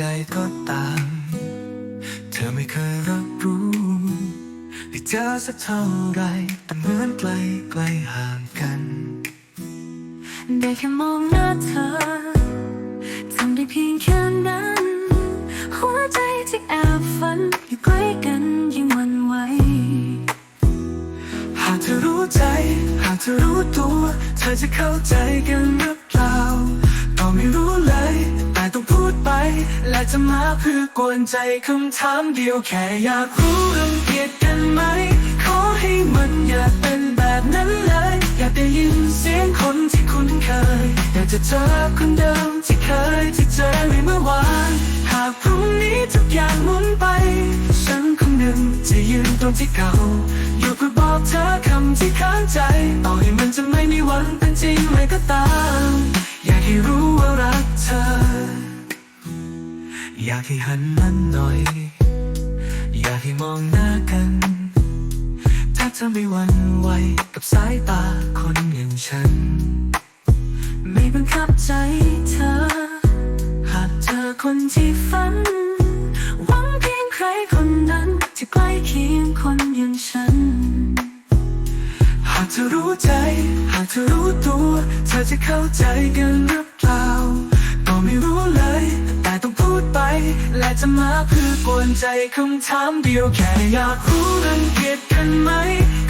ใดก็ตาม เธอไม่เคยรับรู้ที่เจอสักเท่าไรแต่เหมือนไกลไกลห่างกัน ได้แค่มองหน้าเธอทำได้เพียงแค่นั้น หัวใจที่แอบฝันอยู่ใกล้กันยิ่งวันไหวหากเธอรู้ใจ หากเธอรู้ตัว เธอจะเข้าใจกันหรือ ดไป และจะมาเพื่อกวนใจคำถามเดียวแค่อยากรู้รังเกียจกันไหม ขอให้มันอย่าเป็นแบบนั้นเลย อยากได้ยินเสียงคนที่คุ้นเคย อยากจะเจอคนเดิมที่เคยที่เจอในเมื่อวาน หากพรุ่งนี้ทุกอย่างหมุนไป ฉันคนหนึ่งจะยืนตรงที่เก่า อยู่เพื่อบอกเธอคำที่ค้างใจ ต่อให้มันจะไม่มีวันเป็นจริงเลยก็ตาม อยากให้รู้ว่าเธอ อยากให้หันมันหน่อย อยากให้มองหน้ากัน ถ้าเธอไม่หวั่นไหวกับสายตาคนอย่างฉัน ไม่บังคับใจเธอ หากเธอคนที่ฝัน หวังเพียงใครคนนั้นที่ใกล้เคียงคนอย่างฉัน หากเธอรู้ใจ หากเธอรู้ตัว เธอจะเข้าใจกันหรือเปล่า ไม่รู้เลย แต่ต้องพูดไป และจะมาเพื่อกวนใจคำถามเดียวแค่อยากรู้รังเกียจกันไหม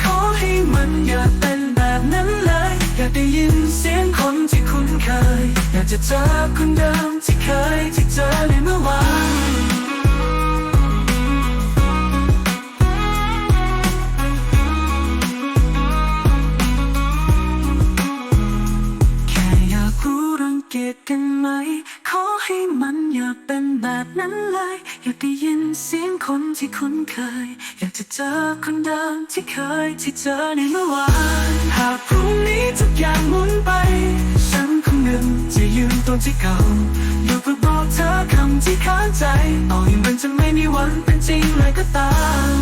ขอให้มันอย่าเป็นแบบนั้นเลย อยากได้ยินเสียงคนที่คุ้นเคย อยากจะเจอคนเดิมที่เคยที่เจอในเมื่อวาน ไหม ขอให้มันอย่าเป็นแบบนั้นเลย อยากได้ยินเสียงคนที่คุ้นเคย อยากจะเจอคนเดิมที่เคยที่เจอในเมื่อวาน หากพรุ่งนี้ทุกอย่างหมุนไป ฉันคงหนึ่งจะยืนตรงที่เก่าอยู่เพื่อบอกเธอคำที่ค้างใจต่อให้มันจะไม่มีวันเป็นจริงเลยก็ตาม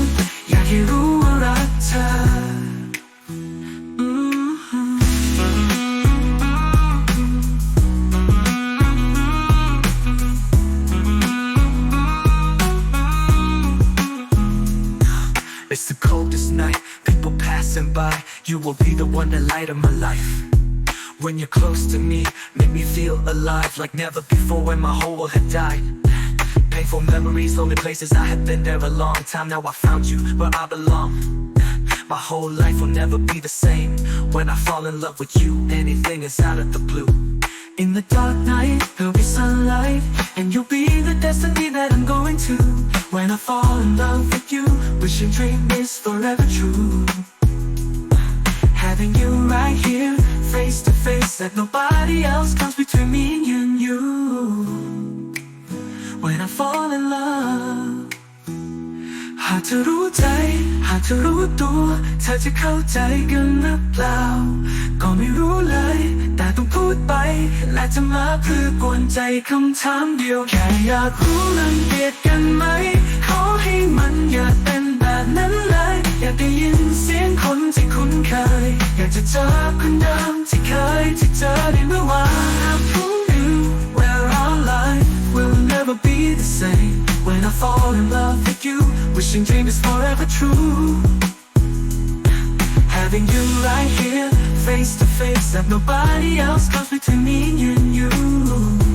อยากให้รู้ว่ารักเธอ It's the coldest night, people passing by. You will be the one that light up my life. When you're close to me, make me feel alive like never before when my whole world had died. Painful memories, lonely places I have been there a long time. Now I found you where I belong. My whole life will never be the same. When I fall in love with you, anything is out of the blue. In the dark night, there'll be sunlight, and you'll be the destiny that I'm going to. When I fall in love with you, wishing dream is forever true. Having you right here, face to face, that nobody else comes between me and you. When I fall in love หากเธอรู้ใจ หากเธอรู้ตัว เธอจะเข้าใจกันหรือเปล่า จะมาเพื่อกวนใจคำถามเดียวแค่อยากรู้รังเกียจกันไหม ขอให้มันอย่าเป็นแบบนั้นเลย อยากได้ยินเสียงคนที่คุ้นเคย อยากจะเจอคนเดิมที่เคยที่เจอในเมื่อวาน I prove you where our life will never be the same When I fall in love with you Wishing dream is forever true Having you right here face to face That nobody else comes between me and you.